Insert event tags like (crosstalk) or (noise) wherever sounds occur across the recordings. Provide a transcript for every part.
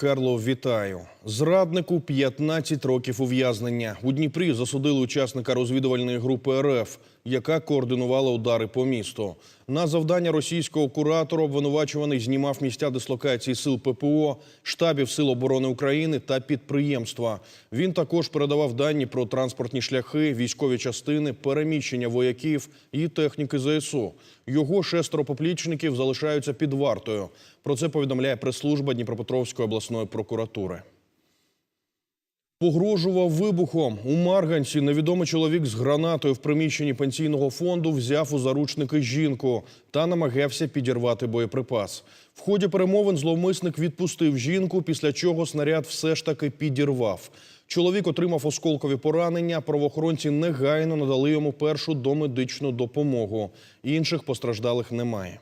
Карло, вітаю. Зраднику 15 років ув'язнення. У Дніпрі засудили учасника розвідувальної групи РФ, яка координувала удари по місту. На завдання російського куратора обвинувачуваний знімав місця дислокації сил ППО, штабів Сил оборони України та підприємства. Він також передавав дані про транспортні шляхи, військові частини, переміщення вояків і техніки ЗСУ. Його шестеро поплічників залишаються під вартою. Про це повідомляє прес-служба Дніпропетровської обласної прокуратури. Погрожував вибухом. У Марганці невідомий чоловік з гранатою в приміщенні пенсійного фонду взяв у заручники жінку та намагався підірвати боєприпас. В ході перемовин зловмисник відпустив жінку, після чого снаряд все ж таки підірвав. Чоловік отримав осколкові поранення. Правоохоронці негайно надали йому першу домедичну допомогу. Інших постраждалих немає.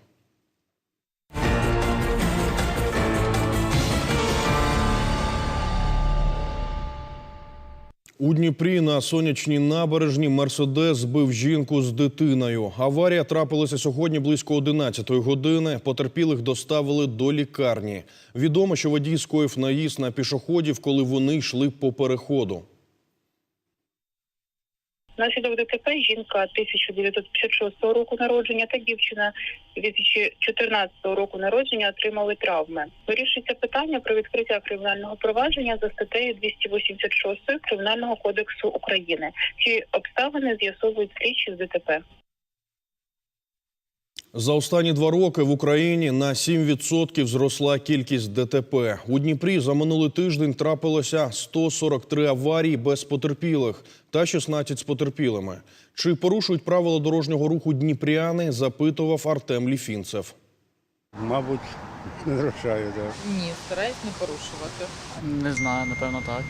У Дніпрі на сонячній набережні Мерседес збив жінку з дитиною. Аварія трапилася сьогодні близько 11 години. Потерпілих доставили до лікарні. Відомо, що водій скоїв наїзд на пішоходів, коли вони йшли по переходу. Внаслідок ДТП жінка 1956 року народження та дівчина 2014 року народження отримали травми. Вирішується питання про відкриття кримінального провадження за статтею 286 Кримінального кодексу України. Ці обставини з'ясовують слідчі з ДТП. За останні два роки в Україні на 7% зросла кількість ДТП. У Дніпрі за минулий тиждень трапилося 143 аварії без потерпілих та 16 з потерпілими. Чи порушують правила дорожнього руху дніпряни, запитував Артем Ліфінцев. Мабуть, не нарушаю, так. Ні, стараюсь не порушувати. Не знаю, напевно, так.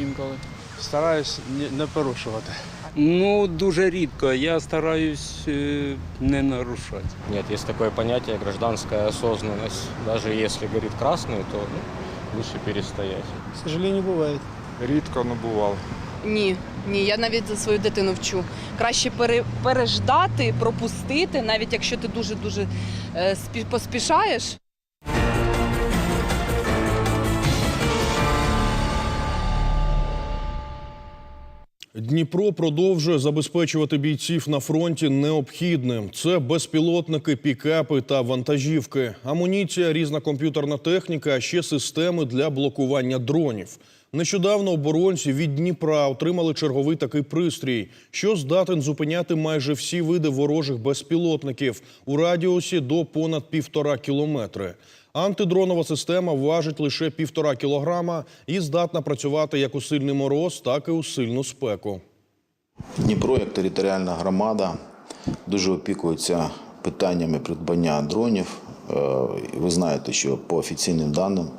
Інколи. Стараюсь не- не порушувати. Ну, дуже рідко. Я стараюсь е, не нарушати. Нет, есть такое понятие гражданская осознанность. Даже если горит красный, то ну, лучше перестоять. К сожалению, буває. Рідко, ну бувало. Ні, ні, я навіть за свою дитину вчу. Краще пере, переждати, пропустити, навіть якщо ти дуже дуже е, спі- поспішаєш. Дніпро продовжує забезпечувати бійців на фронті необхідним. Це безпілотники, пікапи та вантажівки, амуніція, різна комп'ютерна техніка, а ще системи для блокування дронів. Нещодавно оборонці від Дніпра отримали черговий такий пристрій, що здатен зупиняти майже всі види ворожих безпілотників у радіусі до понад півтора кілометри. Антидронова система важить лише півтора кілограма і здатна працювати як у сильний мороз, так і у сильну спеку. Дніпро як територіальна громада дуже опікується питаннями придбання дронів. Е, Ви знаєте, що по офіційним даним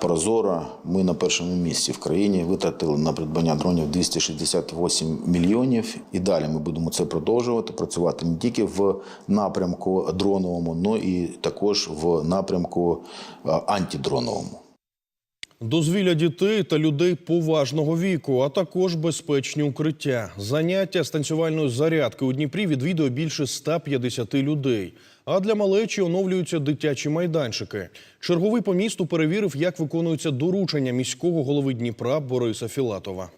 Прозоро ми на першому місці в країні витратили на придбання дронів 268 мільйонів. І далі ми будемо це продовжувати, працювати не тільки в напрямку дроновому, але і також в напрямку антидроновому. Дозвілля дітей та людей поважного віку, а також безпечні укриття. Заняття з танцювальної зарядки у Дніпрі відвідує більше 150 людей. А для малечі оновлюються дитячі майданчики. Черговий по місту перевірив, як виконуються доручення міського голови Дніпра Бориса Філатова.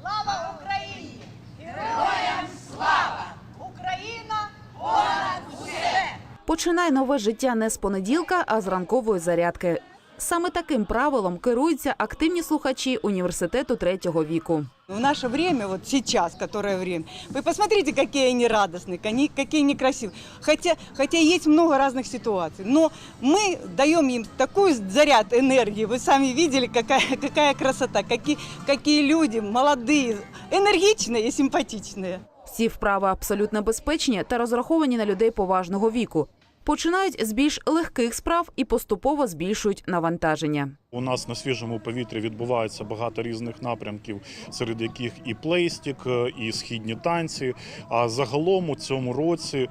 Слава Україні! Героям слава! Україна понад усе! Починай нове життя не з понеділка, а з ранкової зарядки. Саме таким правилом керуються активні слухачі університету третього віку. В наше время, вот сейчас, которое время, вы посмотрите, какие они радостные, они- какие они красивые. Хотя, хотя есть много разных ситуаций, но мы даем им такой заряд энергии. Вы сами видели, какая, (laughs) какая красота, какие, какие люди молодые, энергичные и симпатичные. Всі вправи абсолютно безпечні та розраховані на людей поважного віку. Починають з більш легких справ і поступово збільшують навантаження. У нас на свіжому повітрі відбувається багато різних напрямків, серед яких і плейстік, е, і східні танці. А загалом у цьому році е,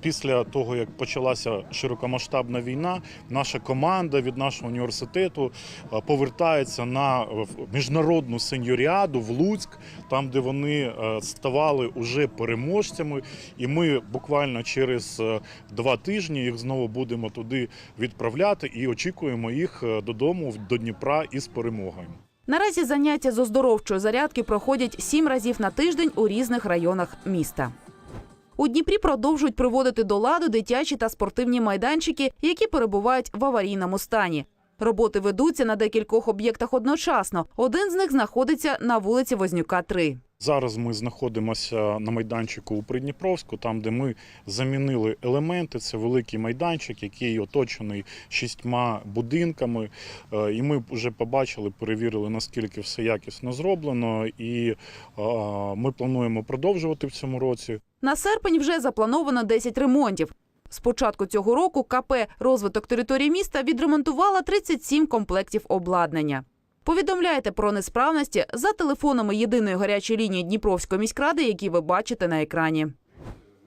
після того, як почалася широкомасштабна війна, наша команда від нашого університету е, повертається на е, міжнародну сеньоріаду в Луцьк, там, де вони е, ставали уже переможцями. І ми буквально через два тижні їх знову будемо туди відправляти і очікуємо їх додому до Дніпра із перемогою. Наразі заняття з оздоровчої зарядки проходять сім разів на тиждень у різних районах міста. У Дніпрі продовжують приводити до ладу дитячі та спортивні майданчики, які перебувають в аварійному стані. Роботи ведуться на декількох об'єктах одночасно. Один з них знаходиться на вулиці Вознюка, 3. Зараз ми знаходимося на майданчику у Придніпровську, там де ми замінили елементи. Це великий майданчик, який оточений шістьма будинками. Е, І ми вже побачили, перевірили наскільки все якісно зроблено, і е, ми плануємо продовжувати в цьому році. На серпень вже заплановано 10 ремонтів. З початку цього року КП «Розвиток території міста» відремонтувала 37 комплектів обладнання. Повідомляйте про несправності за телефонами єдиної гарячої лінії Дніпровської міськради, які ви бачите на екрані.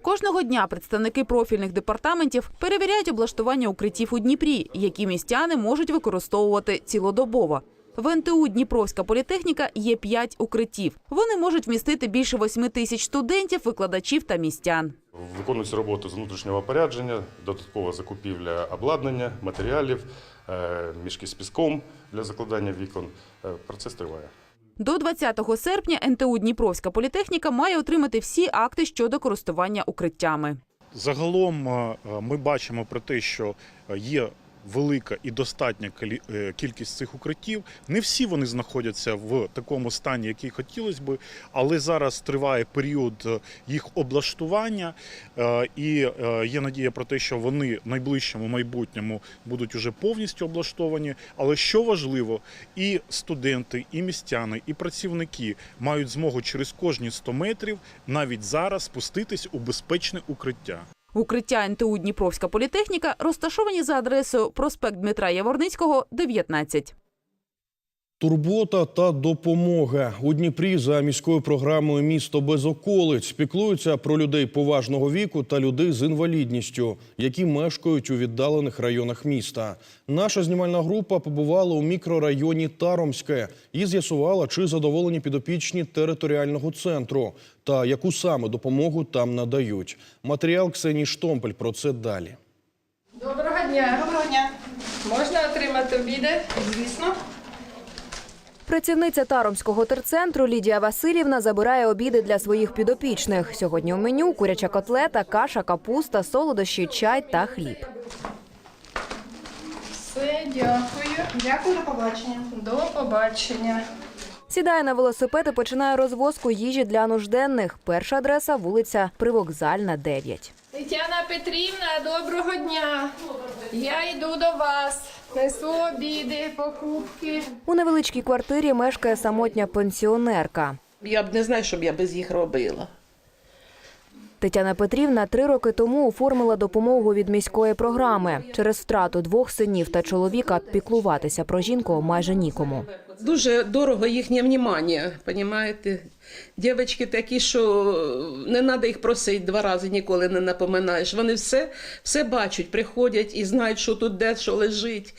Кожного дня представники профільних департаментів перевіряють облаштування укриттів у Дніпрі, які містяни можуть використовувати цілодобово. В НТУ Дніпровська політехніка є п'ять укриттів. Вони можуть вмістити більше восьми тисяч студентів, викладачів та містян. Виконуються роботи з внутрішнього порядження, додаткова закупівля обладнання, матеріалів, е, мішки з піском для закладання вікон. Е, Процес триває. До 20 серпня НТУ Дніпровська політехніка має отримати всі акти щодо користування укриттями. Загалом е, ми бачимо про те, що є велика і достатня е, кількість цих укриттів. Не всі вони знаходяться в такому стані, який хотілося би, але зараз триває період е, їх облаштування, е, і є надія про те, що вони в найближчому майбутньому будуть уже повністю облаштовані. Але що важливо, і студенти, і містяни, і працівники мають змогу через кожні 100 метрів навіть зараз спуститись у безпечне укриття. Укриття НТУ Дніпровська політехніка розташовані за адресою проспект Дмитра Яворницького, 19. Турбота та допомога у Дніпрі за міською програмою Місто без околиць піклуються про людей поважного віку та людей з інвалідністю, які мешкають у віддалених районах міста. Наша знімальна група побувала у мікрорайоні Таромське і з'ясувала, чи задоволені підопічні територіального центру та яку саме допомогу там надають. Матеріал Ксенії Штомпель про це далі. Доброго дня. Доброго дня. Можна отримати обіди? Звісно. Працівниця Таромського терцентру Лідія Васильівна забирає обіди для своїх підопічних. Сьогодні у меню куряча котлета, каша, капуста, солодощі, чай та хліб. Все, дякую. Дякую, до побачення. До побачення. Сідає на велосипед і починає розвозку їжі для нужденних. Перша адреса вулиця Привокзальна, 9. Тетяна Петрівна, доброго дня. Я йду до вас. Несу обіди, покупки. У невеличкій квартирі мешкає самотня пенсіонерка. Я б не знаю, що б я без їх робила. Тетяна Петрівна три роки тому оформила допомогу від міської програми. Через втрату двох синів та чоловіка піклуватися про жінку майже нікому. Дуже дорого їхнє внімання, понімаєте? Дівчатки такі, що не треба їх просити два рази, ніколи не напоминаєш. Вони все, все бачать, приходять і знають, що тут де, що лежить.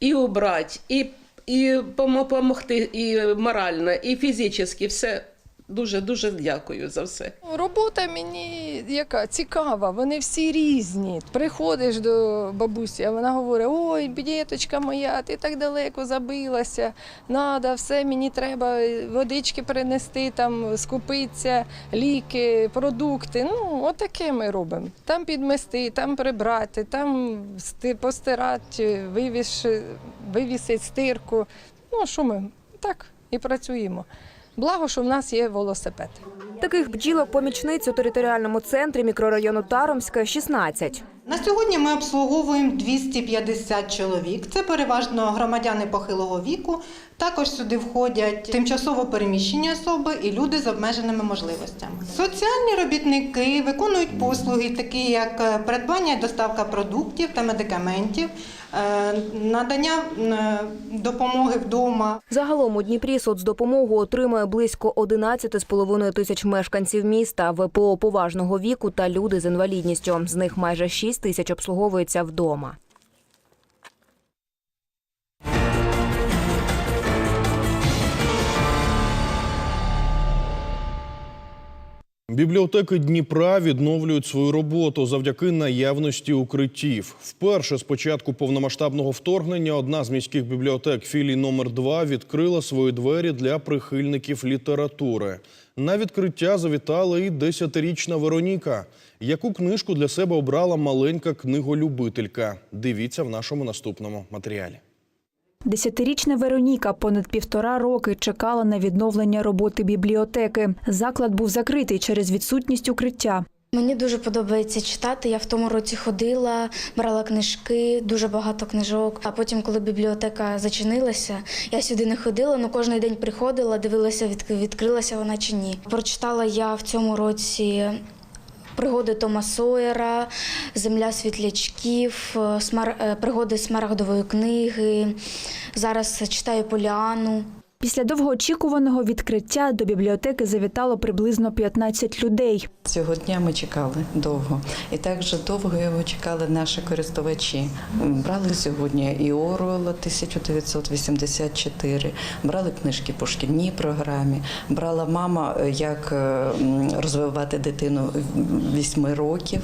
І убрати, і, і допомогти і морально, і фізично, все. Дуже дуже дякую за все. Робота мені яка цікава, вони всі різні. Приходиш до бабусі, а вона говорить: ой, діточка моя, ти так далеко забилася. Надо, все мені треба водички принести, там скупитися, ліки, продукти. Ну, отаке ми робимо. Там підмести, там прибрати, там сти- постирати, вивіш, вивісити стирку. Ну, що ми так і працюємо. Благо, що в нас є велосипед. Таких бджілок-помічниць у територіальному центрі мікрорайону Таромська 16. На сьогодні ми обслуговуємо 250 чоловік. Це переважно громадяни похилого віку. Також сюди входять тимчасово переміщені особи і люди з обмеженими можливостями. Соціальні робітники виконують послуги, такі як е, придбання і доставка продуктів та медикаментів, е, надання е, допомоги вдома. Загалом у Дніпрі соцдопомогу отримує близько 11,5 тисяч мешканців міста, ВПО поважного віку та люди з інвалідністю. З них майже 6 тисяч обслуговуються вдома. Бібліотеки Дніпра відновлюють свою роботу завдяки наявності укриттів. Вперше з початку повномасштабного вторгнення одна з міських бібліотек філій номер 2 відкрила свої двері для прихильників літератури. На відкриття завітала і десятирічна Вероніка. Яку книжку для себе обрала маленька книголюбителька? Дивіться в нашому наступному матеріалі. Десятирічна Вероніка понад півтора роки чекала на відновлення роботи бібліотеки. Заклад був закритий через відсутність укриття. Мені дуже подобається читати. Я в тому році ходила, брала книжки, дуже багато книжок. А потім, коли бібліотека зачинилася, я сюди не ходила, але кожен день приходила, дивилася, від- відкрилася вона чи ні. Прочитала я в цьому році. Пригоди Тома Сойера, Земля світлячків, е, е, пригоди смарагдової книги. Зараз читаю Поліану. Після довгоочікуваного відкриття до бібліотеки завітало приблизно 15 людей. Цього дня ми чекали довго, і так же довго його чекали наші користувачі. Брали сьогодні і Оруелла 1984, брали книжки по шкільній програмі, брала мама, е, як е, розвивати дитину вісьми років.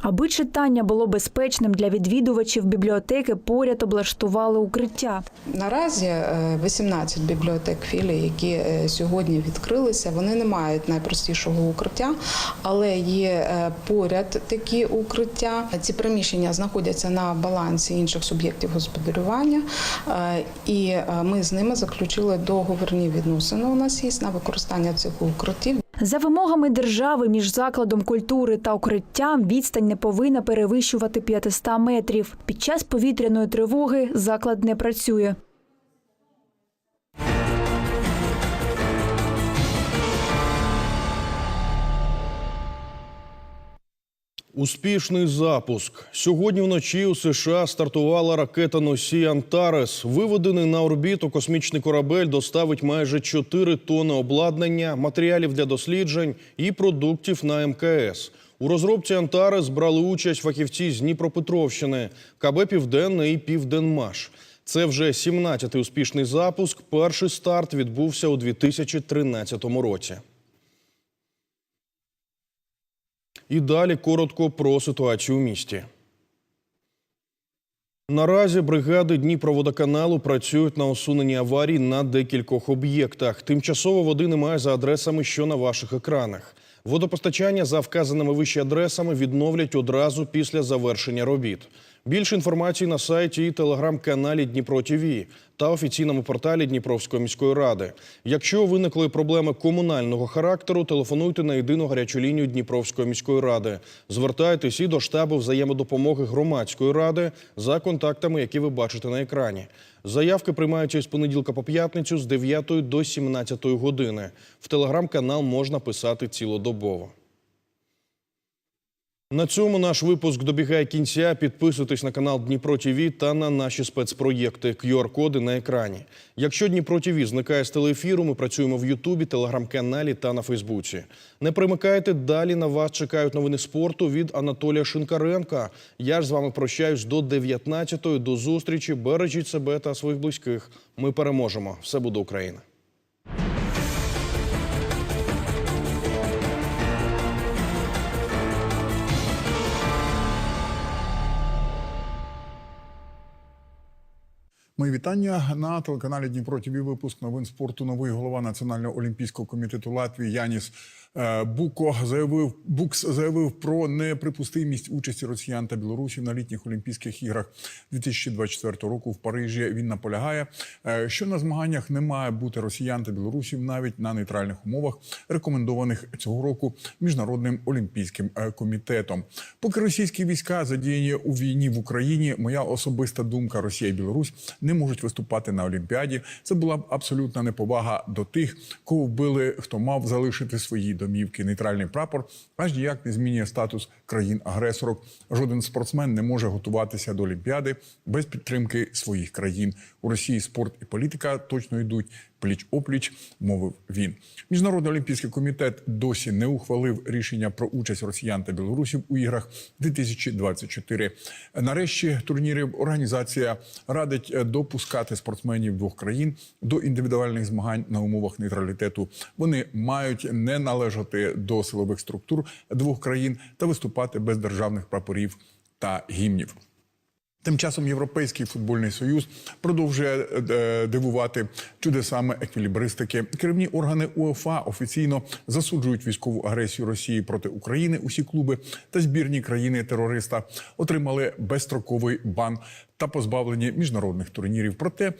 Аби читання було безпечним для відвідувачів бібліотеки, поряд облаштували укриття. Наразі е, 18 бібліотек філій, які е, сьогодні відкрилися, вони не мають найпростішого укриття, але є е, поряд такі укриття. Ці приміщення знаходяться на балансі інших суб'єктів господарювання, е, і е, ми з ними заключили договірні відносини. У нас є на використання цих укриттів. За вимогами держави між закладом культури та укриттям відстань не повинна перевищувати 500 метрів. Під час повітряної тривоги заклад не працює. Успішний запуск. Сьогодні вночі у США стартувала ракета носій Антарес. Виведений на орбіту космічний корабель доставить майже 4 тонни обладнання, матеріалів для досліджень і продуктів на МКС. У розробці Антарес брали участь фахівці з Дніпропетровщини, КБ Південне і Південмаш. Це вже 17-й успішний запуск. Перший старт відбувся у 2013 році. І далі коротко про ситуацію у місті. Наразі бригади Дніпроводоканалу працюють на усуненні аварій на декількох об'єктах. Тимчасово води немає за адресами, що на ваших екранах. Водопостачання за вказаними вище адресами відновлять одразу після завершення робіт. Більше інформації на сайті і телеграм-каналі Дніпро ТІВІ та офіційному порталі Дніпровської міської ради. Якщо виникли проблеми комунального характеру, телефонуйте на єдину гарячу лінію Дніпровської міської ради. Звертайтесь і до штабу взаємодопомоги громадської ради за контактами, які ви бачите на екрані. Заявки приймаються із понеділка по п'ятницю з 9 до 17 години. В телеграм-канал можна писати цілодобово. На цьому наш випуск добігає кінця. Підписуйтесь на канал Дніпро ТІВІ та на наші спецпроєкти. QR-коди на екрані. Якщо Дніпро ТІВІ зникає з телеефіру, ми працюємо в Ютубі, телеграм-каналі та на Фейсбуці. Не примикайте, далі на вас чекають новини спорту від Анатолія Шинкаренка. Я ж з вами прощаюсь до 19-ї. До зустрічі. Бережіть себе та своїх близьких. Ми переможемо. Все буде Україна. Мої вітання на телеканалі Дніпро ТВ. Випуск новин спорту. Новий голова Національного олімпійського комітету Латвії Яніс Буко заявив Букс заявив про неприпустимість участі росіян та білорусів на літніх Олімпійських іграх 2024 року в Парижі. Він наполягає, е, що на змаганнях не має бути росіян та білорусів навіть на нейтральних умовах, рекомендованих цього року міжнародним олімпійським е, комітетом. Поки російські війська задіяні у війні в Україні, моя особиста думка Росія і Білорусь не можуть виступати на Олімпіаді. Це була б абсолютна неповага до тих, кого вбили, хто мав залишити свої домівки. Нейтральний прапор аж ніяк не змінює статус країн-агресорок. Жоден спортсмен не може готуватися до Олімпіади без підтримки своїх країн. У Росії спорт і політика точно йдуть пліч опліч, мовив він. Міжнародний олімпійський комітет досі не ухвалив рішення про участь росіян та білорусів у іграх 2024. Нарешті турнірів організація радить е, допускати спортсменів двох країн до індивідуальних змагань на умовах нейтралітету. Вони мають не належати до силових структур двох країн та виступати без державних прапорів та гімнів. Тим часом Європейський футбольний союз продовжує е, дивувати чудесами еквілібристики. Керівні органи УЕФА офіційно засуджують військову агресію Росії проти України. Усі клуби та збірні країни терориста отримали безстроковий бан та позбавлені міжнародних турнірів. Проте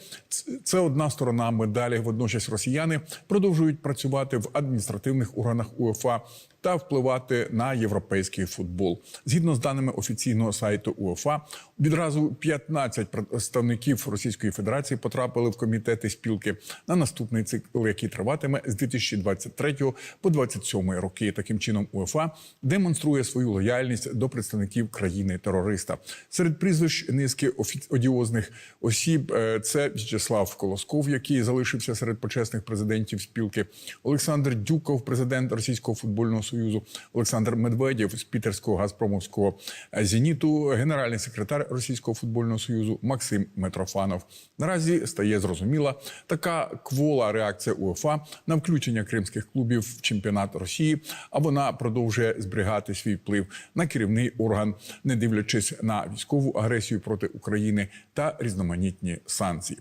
це одна сторона медалі. Водночас росіяни продовжують працювати в адміністративних органах УЄФА та впливати на європейський футбол. Згідно з даними офіційного сайту УЄФА, відразу 15 представників Російської Федерації потрапили в комітети спілки на наступний цикл, який триватиме з 2023 по 2027 роки. Таким чином, УЄФА демонструє свою лояльність до представників країни-терориста. Серед прізвищ низки офі- одіозних осіб е, це В'ячеслав Колосков, який залишився серед почесних президентів спілки, Олександр Дюков, президент Російського футбольного союзу, Олександр Медведєв з Пітерського Газпромовського зеніту, генеральний секретар Російського футбольного союзу Максим Митрофанов. Наразі стає зрозуміла така квола реакція УЄФА на включення кримських клубів в чемпіонат Росії. А вона продовжує зберігати свій вплив на керівний орган, не дивлячись на військову агресію проти України та різноманітні санкції.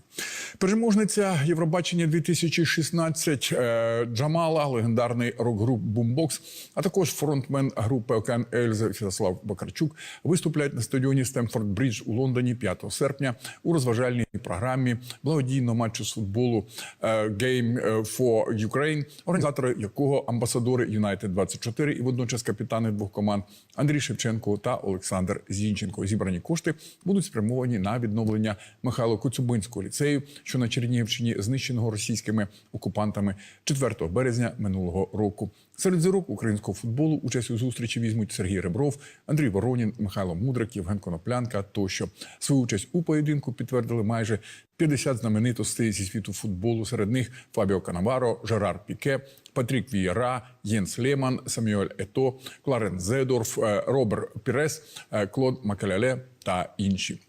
Переможниця Євробачення 2016 е, Джамала, легендарний рок-груп Бумбокс, а також фронтмен групи Океан Ельзи Святослав Бакарчук виступлять на стадіоні Стемфорд Брідж у Лондоні 5 серпня у розважальній програмі благодійного матчу з футболу е, Game for Ukraine, організатори якого амбасадори United 24 і водночас капітани двох команд Андрій Шевченко та Олександр Зінченко. Зібрані кошти будуть спрямовані на відновлення Михайло Коцюбинського ліцею, що на Чернігівщині знищеного російськими окупантами 4 березня минулого року. Серед зірок українського футболу участь у зустрічі візьмуть Сергій Ребров, Андрій Воронін, Михайло Мудрик, Євген Коноплянка тощо. Свою участь у поєдинку підтвердили майже 50 знаменитостей зі світу футболу. Серед них Фабіо Канаваро, Жерар Піке, Патрік Вієра, Єнс Леман, Самюель Ето, Кларен Зедорф, е, Робер Пірес, е, Клод Макеляле та інші.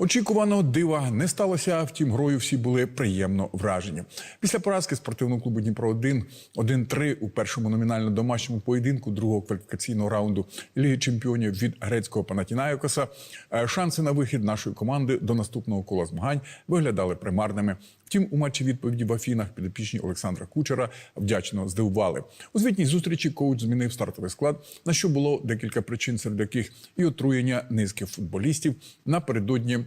Очікуваного дива не сталося. Втім, грою всі були приємно вражені. Після поразки спортивного клубу Дніпро 1 1-3 у першому номінально домашньому поєдинку другого кваліфікаційного раунду Ліги Чемпіонів від грецького Панатінаєкоса. е, Шанси на вихід нашої команди до наступного кола змагань виглядали примарними. Втім, у матчі відповіді в Афінах підопічні Олександра Кучера вдячно здивували. У звітній зустрічі коуч змінив стартовий склад, на що було декілька причин, серед яких і отруєння низки футболістів напередодні.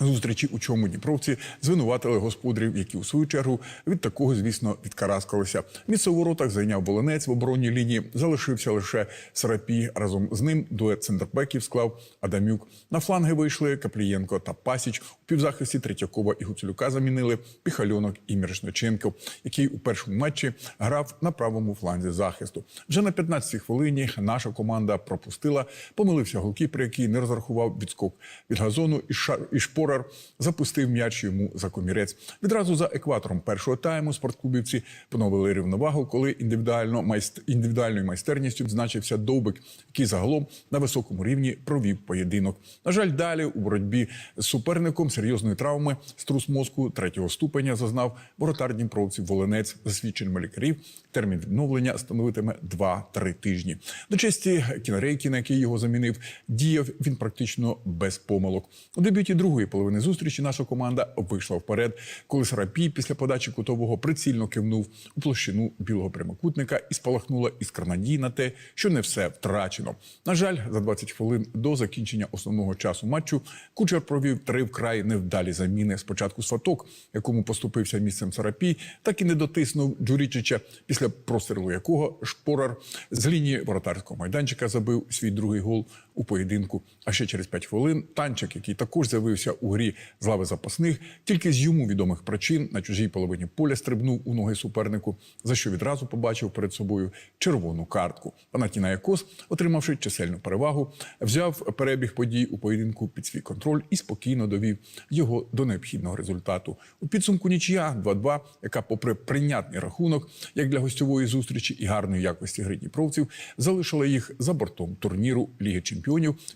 Зустрічі, у чому дніпровці звинуватили господарів, які у свою чергу від такого, звісно, відкараскалися. Місце у воротах зайняв волонець в оборонній лінії. Залишився лише Сарапій. Разом з ним дует центрбеків склав Адамюк. На фланги вийшли Каплієнко та Пасіч. У півзахисті Третьякова і Гуцулюка замінили Піхальонок і Мірошниченко, який у першому матчі грав на правому фланзі захисту. Вже на 15-й хвилині наша команда пропустила. Помилився голкіпер, який не розрахував відскок від газону, і ша і шпорер запустив м'яч йому за комірець. Відразу за екватором першого тайму спортклубівці поновили рівновагу, коли індивідуально майст... індивідуальною майстерністю відзначився Довбик, який загалом на високому рівні провів поєдинок. На жаль, далі у боротьбі з суперником серйозної травми струс мозку третього ступеня зазнав воротар Дніпровців Волинець за свідченнями лікарів. Термін відновлення становитиме 2-3 тижні. До честі кінорейки, на який його замінив, діяв він практично без помилок. У дебюті другої половини зустрічі наша команда вийшла вперед, коли Сарапій після подачі кутового прицільно кивнув у площину білого прямокутника і спалахнула іскра надії на те, що не все втрачено. На жаль, за 20 хвилин до закінчення основного часу матчу кучер провів три вкрай невдалі заміни. Спочатку сваток, якому поступився місцем Сарапій, так і не дотиснув Джурічича, після прострілу якого шпорар з лінії воротарського майданчика забив свій другий гол у поєдинку. А ще через 5 хвилин танчик, який також з'явився у грі з лави запасних, тільки з йому відомих причин на чужій половині поля стрибнув у ноги супернику, за що відразу побачив перед собою червону картку. Панатінаякос, отримавши чисельну перевагу, взяв перебіг подій у поєдинку під свій контроль і спокійно довів його до необхідного результату. У підсумку нічия 2-2, яка, попри прийнятний рахунок, як для гостьової зустрічі і гарної якості гри дніпровців, залишила їх за бортом турніру Ліги Чемпіонів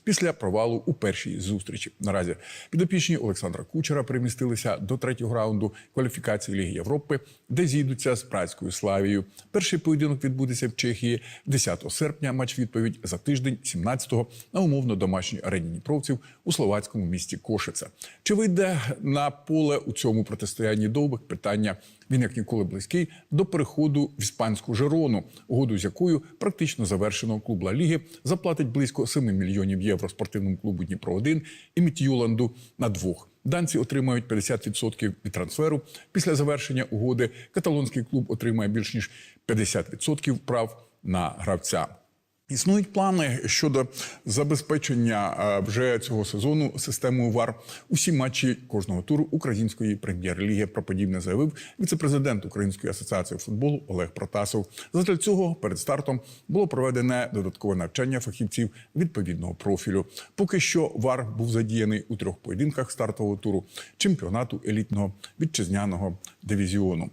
після провалу у першій зустрічі. Наразі підопічні Олександра Кучера перемістилися до третього раунду кваліфікації Ліги Європи, де зійдуться з працькою славією. Перший поєдинок відбудеться в Чехії 10 серпня. Матч відповідь за тиждень, 17-го, на умовно домашній арені Дніпровців у словацькому місті Кошице. Чи вийде на поле у цьому протистоянні довбик? Питання він як ніколи близький до переходу в іспанську Жерону, угоду з якою практично завершено клуб Ла Ліги заплатить близько 7 мільйонів євро спортивному клубу Дніпро 1 і Мітьюланду на двох. Данці отримають 50% від трансферу. Після завершення угоди каталонський клуб отримає більш ніж 50% прав на гравця. Існують плани щодо забезпечення е, вже цього сезону системою ВАР усі матчі кожного туру української прем'єр-ліги. Про подібне заявив віцепрезидент Української асоціації футболу Олег Протасов. Задля цього перед стартом було проведене додаткове навчання фахівців відповідного профілю. Поки що ВАР був задіяний у трьох поєдинках стартового туру чемпіонату елітного вітчизняного дивізіону.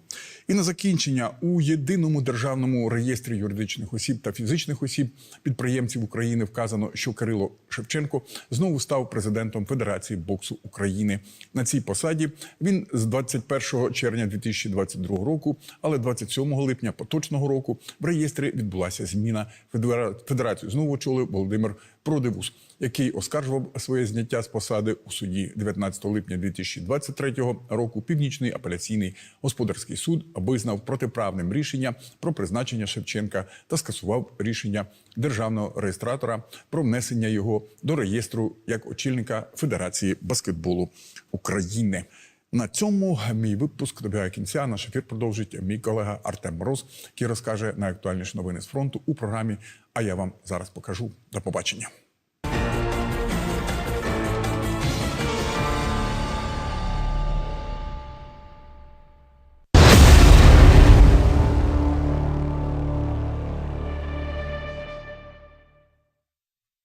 І на закінчення у єдиному державному реєстрі юридичних осіб та фізичних осіб підприємців України вказано, що Кирило Шевченко знову став президентом Федерації боксу України. На цій посаді він з 21 червня 2022 року, але 27 липня поточного року в реєстрі відбулася зміна. Федера- Федерацію знову очолив Володимир Продивус, який оскаржував своє зняття з посади у суді 19 липня 2023 року. Північний апеляційний господарський суд визнав протиправним рішення про призначення Шевченка та скасував рішення державного реєстратора про внесення його до реєстру як очільника Федерації баскетболу України. На цьому мій випуск добігає кінця. Наш ефір продовжить мій колега Артем Мороз, який розкаже найактуальніші новини з фронту у програмі. А я вам зараз покажу. До побачення.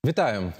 Вітаю!